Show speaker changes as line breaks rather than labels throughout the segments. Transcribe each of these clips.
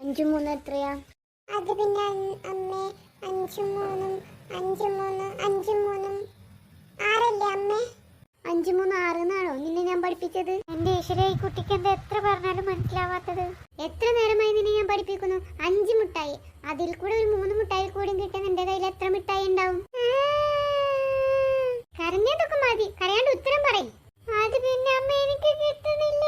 അഞ്ചു മൂന്ന് എത്രയാ?
അത് പിന്നെ അമ്മ അഞ്ചും മൂന്നും അഞ്ചും മൂന്ന് അഞ്ചും മൂന്നും. ആറല്ലേ അമ്മ?
അഞ്ചു മൂന്ന് ആറ് എന്നാണോ നിന്നെ ഞാൻ പഠിപ്പിച്ചത്? എന്റെ ഈശ്വര ഈ കുട്ടിക്ക് എന്താ എത്ര പറഞ്ഞാലും മനസ്സിലാവാത്തത്? എത്ര നേരമായി നിന്നെ ഞാൻ പഠിപ്പിക്കുന്നു? അഞ്ച് മിഠായി. അതിൽ കൂടെ ഒരു മൂന്ന് മിഠായി കൂടി കിട്ടാൻ എന്റെ കയ്യിൽ എത്ര മിഠായി ഉണ്ടാവും? കരഞ്ഞതൊക്കെ മതി? കരയാണ്ട് ഉത്തരം പറയും. അത് പിന്നെ അമ്മ എനിക്ക് കിട്ടുന്നില്ല.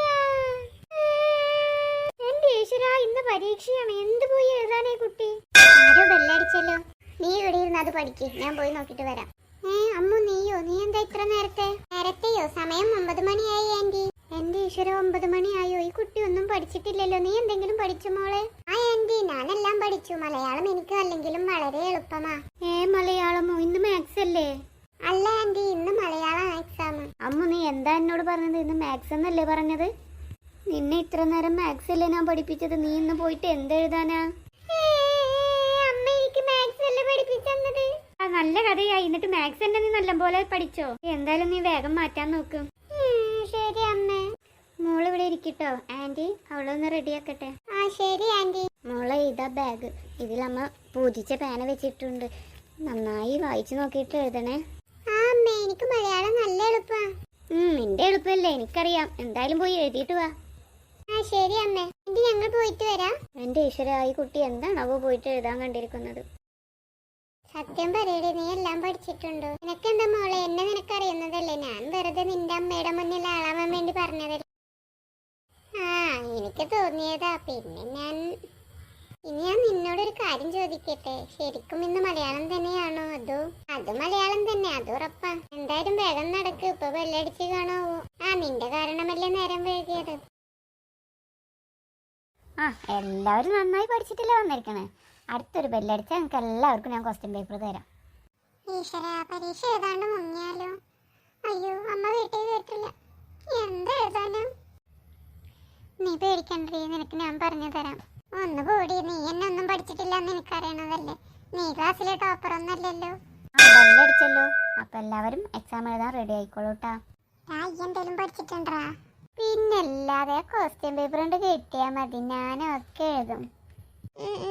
പരീക്ഷയാണ്. എന്ത് പോയി എഴുതാനേ കുട്ടി? ആരോ ബെല്ലടിച്ചല്ലോ. നീ ഇവിടെ ഇരുന്ന് അത് പഠിക്ക്. ഞാൻ പോയി നോക്കിട്ട് വരാം. ഏ അമ്മു നീയോ? നീ എന്താ ഇത്ര നേരത്തെ? നേരത്തെയോ? സമയം ഒമ്പത് മണിയായി ആന്റി. എന്റെ ഈശ്വര ഒമ്പത് മണിയായോ? ഈ കുട്ടി ഒന്നും പഠിച്ചിട്ടില്ലല്ലോ. നീ എന്തെങ്കിലും പഠിച്ചു മോളെ? ആ ആന്റി ഞാനെല്ലാം പഠിച്ചു. മലയാളം എനിക്ക് അല്ലെങ്കിലും വളരെ എളുപ്പമാ. ഏ മലയാളമോ? ഇന്ന് മാത്സ് അല്ലേ?
അല്ല ആന്റി ഇന്ന് മലയാളം എക്സാം
അമ്മു നീ എന്താ എന്നോട് പറഞ്ഞത്? ഇന്ന് മാത്സ് എന്നല്ലേ പറഞ്ഞത്? നിന്നെ ഇത്ര നേരം മാത്സ് അല്ലേ ഞാൻ പഠിപ്പിച്ചത്. നീ ഇന്ന് പോയിട്ട് എന്തെഴുതാനാ? നല്ല കഥയായി. എന്നിട്ട് മാത്സ് തന്നെ നീ നല്ലപോലെ പഠിച്ചോ? എന്തായാലും നീ വേഗം മാറ്റാൻ നോക്ക്.
ശരി അമ്മേ.
മോൾ ഇവിടെ ഇരിക്കട്ടോ. ആന്റി അവളൊന്ന് റെഡിയാക്കട്ടെ
ആ ശരി ആന്റി
മോളെ ഇതാ ബാഗ് ഇതിലമ്മ പൂജിച്ച പേന വെച്ചിട്ടുണ്ട്. നന്നായി വായിച്ചു നോക്കിയിട്ട് എഴുതണേ.
ആ അമ്മേ എനിക്ക് മലയാളം നല്ല എളുപ്പാ.
നിന്റെ എളുപ്പമല്ലേ എനിക്കറിയാം. എന്തായാലും പോയി എഴുതിയിട്ട് വാ.
ആ ശരി അമ്മേ. ആന്റി ഞങ്ങൾ പോയിട്ട് വരാം.
എന്റെ ഈശ്വര ഈ കുട്ടി എന്താണാവോ പോയിട്ട് എഴുതാൻ കണ്ടിരിക്കുന്നത്?
സത്യം പറയടി നീ എല്ലാം പഠിച്ചിട്ടുണ്ടോ? നിനക്കെന്താ മോളെ? എന്നെ നിനക്കറിയുന്നതല്ലേ? ഞാൻ വെറുതെ നിന്റെ അമ്മയുടെ മുന്നിൽ ആളാവാൻ വേണ്ടി പറഞ്ഞതല്ലേ? ആ എനിക്ക് തോന്നിയതാ. പിന്നെ ഞാൻ ഇനി ഞാൻ നിന്നോടൊരു കാര്യം ചോദിക്കട്ടെ? ശരിക്കും ഇന്ന് മലയാളം തന്നെയാണോ അതോ? അത് മലയാളം തന്നെ അത് ഉറപ്പാ. എന്തായാലും വേഗം നടക്ക്. ഇപ്പൊ വെള്ളടിച്ച് കാണാവോ? ആ നിന്റെ കാരണമല്ലേ നേരം വൈകിയത്.
ആ എല്ലാവരും നന്നായി പഠിച്ചിട്ടില്ല വന്നിരിക്കണേ. അടുത്തൊരു ബെല്ലടിച്ചാൽ നിങ്ങൾക്ക് എല്ലാവർക്കും ഞാൻ ക്വസ്റ്റ്യൻ പേപ്പർ തരാം.
ഈശ്വര പരീക്ഷ എഴുതാണ്ട് മുങ്ങിയാലോ? അയ്യോ അമ്മ വീട്ടിൽ കേട്ടില്ല. എന്താ എഴുതാനും? നീ പേടിക്കണ്ടേ നിനക്ക് ഞാൻ പറഞ്ഞു തരാം. ഒന്ന് കൂടി നീ എന്നെ ഒന്നും പഠിച്ചിട്ടില്ല എന്ന് എനിക്കറിയണതല്ലേ. നീ ക്ലാസ്സിലെ ടോപ്പർ ഒന്നല്ലല്ലോ.
ആ ബെല്ലടിച്ചല്ലോ അപ്പൊ എല്ലാവരും എക്സാം എഴുതാൻ റെഡി ആയിക്കോളൂട്ടാ.
എന്തെങ്കിലും എന്തേലും പഠിച്ചിട്ടുണ്ടാ?
പിന്നല്ലാതെ ക്വസ്റ്റ്യൻ പേപ്പർ കൊണ്ട് കിട്ടിയാൽ മതി. ഞാനൊക്കെ എഴുതും.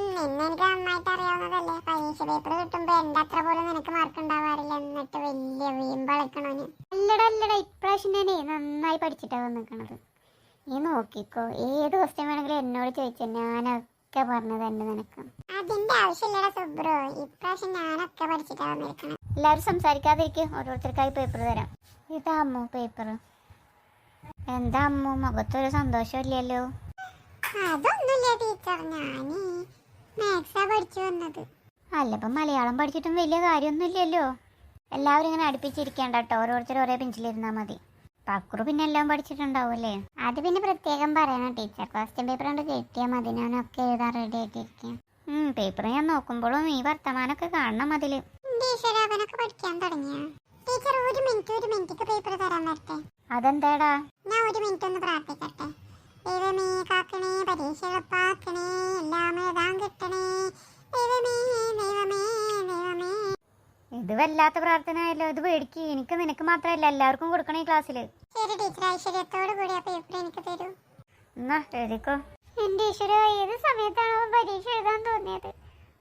നന്നായിട്ട് അറിയാവുന്നതല്ലേ? പരീക്ഷ പേപ്പർ കിട്ടുമ്പോ എന്റെ അത്ര പോലും നിനക്ക് മാർക്ക് ഉണ്ടാവാറില്ല. എന്നിട്ട് വലിയ വീമ്പളിക്കണോ ഞാൻ?
അല്ലടാ അല്ലടാ. ഇപ്രാവശ്യം ഞാനേ നന്നായി പഠിച്ചിട്ടാ വന്നിക്കണത്. നീ നോക്കിക്കോ. ഏത് ക്വസ്റ്റ്യൻ വേണമെങ്കിലും എന്നോട് ചോദിച്ചോ. ഞാനൊക്കെ പറഞ്ഞു തന്നെ നിനക്ക്.
അതിന്റെ ആവശ്യമില്ലടാ സുബ്രോ. ഇപ്രാവശ്യം ഞാനൊക്കെ പഠിച്ചിട്ടാ വന്നിരിക്കണം
എല്ലാവരും സംസാരിക്കാതിരിക്കും. ഓരോരുത്തർക്കായി പേപ്പർ തരാം. ഇതാമോ പേപ്പർ എന്താ അമ്മു മുഖത്തൊരു സന്തോഷമില്ലല്ലോ?
അതൊന്നുമില്ല ടീച്ചർ ഞാനീ മാത്സാ പഠിച്ചു വന്നത്.
അല്ല ഇപ്പം മലയാളം പഠിച്ചിട്ടും വലിയ കാര്യമൊന്നുമില്ലല്ലോ. എല്ലാവരും ഇങ്ങനെ അടുപ്പിച്ചിരിക്കേണ്ട കേട്ടോ ഓരോരുത്തർ ഒരേ ബെഞ്ചിലിരുന്നാൽ മതി. പക്രു പിന്നെ എല്ലാം പഠിച്ചിട്ടുണ്ടാവും അല്ലേ?
അത് പിന്നെ പ്രത്യേകം പറയണം ടീച്ചർ ക്വസ്റ്റ്യൻ പേപ്പർ കണ്ട് കിട്ടിയാൽ മതി ഞാനൊക്കെ എഴുതാൻ റെഡി ആയിട്ടിരിക്കും.
പേപ്പർ ഞാൻ നോക്കുമ്പോഴും ഈ വർത്തമാനമൊക്കെ കാണണം അതിൽ
പഠിക്കാൻ തുടങ്ങിയ? ടീച്ചർ ഒരു മിനിറ്റ് ഒരു മിനിറ്റ്. പേപ്പർ തരാൻ വരട്ടെ.
അതെന്താടാ?
ഞാൻ ഒരു മിനിറ്റ് ഒന്ന് പ്രാർത്ഥിക്കട്ടെ. ദൈവമേ കാക്കണേ പരീക്ഷ എളുപ്പാക്കണേ എല്ലാം എഴുതാൻ കിട്ടണേ. ദൈവമേ ദൈവമേ ദൈവമേ.
ഇത് വല്ലാത്ത പ്രാർത്ഥനയല്ലോ ഇത് പേടിക്ക്. എനിക്ക് നിനക്ക് മാത്രമല്ല എല്ലാവർക്കും കൊടുക്കണം ഈ ക്ലാസ്സിൽ
ശരി ടീച്ചർ ഐശ്വര്യത്തോടു കൂടി ആ പേപ്പർ എനിക്ക് തരൂ.
എന്നാ എഴുതിക്കോ.
എന്റെ ഈശ്വര ഏത് സമയത്താണോ പരീക്ഷ എഴുതാൻ തോന്നിയത്?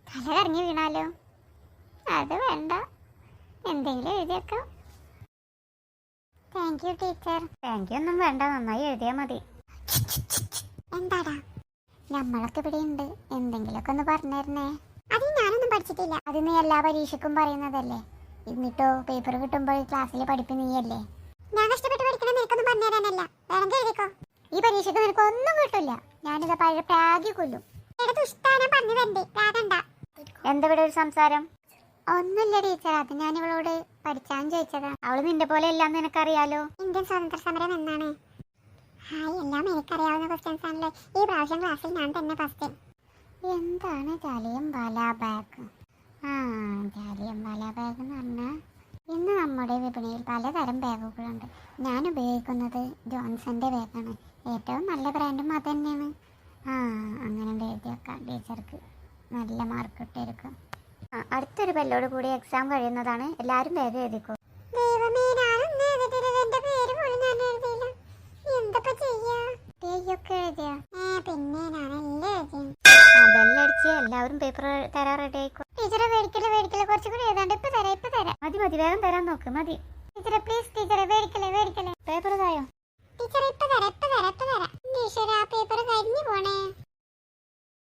തല കറങ്ങി വീണാലോ? അത് വേണ്ട. എന്തെങ്കിലും എഴുതിയേക്കാം thank you teacher
thank you ഒന്നും വേണ്ട നന്നായി എഴുതിയാൽ മതി.
എന്താടാ? നമ്മളൊക്കെ ഇവിടെ ഉണ്ട്. എന്തെങ്കിലുമൊക്കെ ഒന്ന് പറഞ്ഞിരുന്നേ. അത് ഞാനൊന്നും പഠിച്ചിട്ടില്ല.
അത് നീ എല്ലാ പരീക്ഷയ്ക്കും പറയുന്നതല്ലേ? എന്നിട്ടോ പേപ്പർ കിട്ടുമ്പോൾ ക്ലാസ്സിൽ പഠിപ്പ് നീയല്ലേ?
ഞാൻ കഷ്ടപ്പെട്ട് പഠിക്കണം നിനക്കൊന്നും പറഞ്ഞുതരാനല്ല വേണമെങ്കിൽ എഴുതിക്കോ.
ഈ പരീക്ഷയ്ക്ക് നിനക്ക് ഒന്നും കിട്ടില്ല. ഞാനിത് പഴയ പ്രാഗി കൊല്ലും.
എന്ത് ദുഷ്ടാനം പറഞ്ഞു തരണ്ടേ. പ്രാകണ്ട
എന്താ ഇവിടെ ഒരു സംസാരം?
ഒന്നുമില്ല ടീച്ചർ. അത് ഞാൻ ഇവളോട് പഠിച്ചാൻ ചോദിച്ചതാ.
അവൾ നിന്റെ പോലെ എല്ലാം നിനക്കറിയാലോ?
ഇന്ത്യൻ സ്വാതന്ത്ര്യ സമരം എന്നാണ്. ഹായ് എല്ലാം എനിക്കറിയാവുന്ന ക്വസ്റ്റ്യൻസ് ആണല്ലേ. ഈ പ്രാവശ്യം ക്ലാസ്സിൽ ഞാൻ തന്നെ ഫസ്റ്റ്
എന്താണ് ജാലിയം വാല ബാഗ്? ആ ജാലിയം വാല ബാഗ് എന്ന് പറഞ്ഞാൽ ഇന്ന് നമ്മുടെ വിപണിയിൽ പലതരം ബാഗുകളുണ്ട്. ഞാൻ ഉപയോഗിക്കുന്നത് ജോൺസന്റെ ബാഗാണ്. ഏറ്റവും നല്ല ബ്രാൻഡും അത് തന്നെയാണ്. ആ അങ്ങനെ എഴുതി വെക്കാം ടീച്ചർക്ക്. നല്ല മാർക്ക് ഇട്ടെടുക്കും ആ അടുത്തൊരു ബെല്ലോട് കൂടി എക്സാം കഴിയുന്നതാണ്. എല്ലാവരും വേഗം എഴുതിക്കോ.
ബെല്ലടിച്ച്
എല്ലാവരും പേപ്പർ തരാൻ റെഡി ആയിക്കോ.
ടീച്ചറെ മേടിക്കൽ മേടിക്കൽ കുറച്ചുകൂടി എഴുതാണ്ട്. ഇപ്പൊ തരാം ഇപ്പൊ തരാം.
മതി മതി വേഗം തരാൻ നോക്ക് മതി.
ടീച്ചറെ പ്ലീസ് ടീച്ചറെ മേടിക്കൽ മേടിക്കൽ
പേപ്പർ ഇതായോ?
ടീച്ചറെ ഇപ്പൊ തരാം ഇപ്പൊ തരാം ഇപ്പൊ തരാം. ടീച്ചറെ ആ പേപ്പർ കരിഞ്ഞു പോണേ.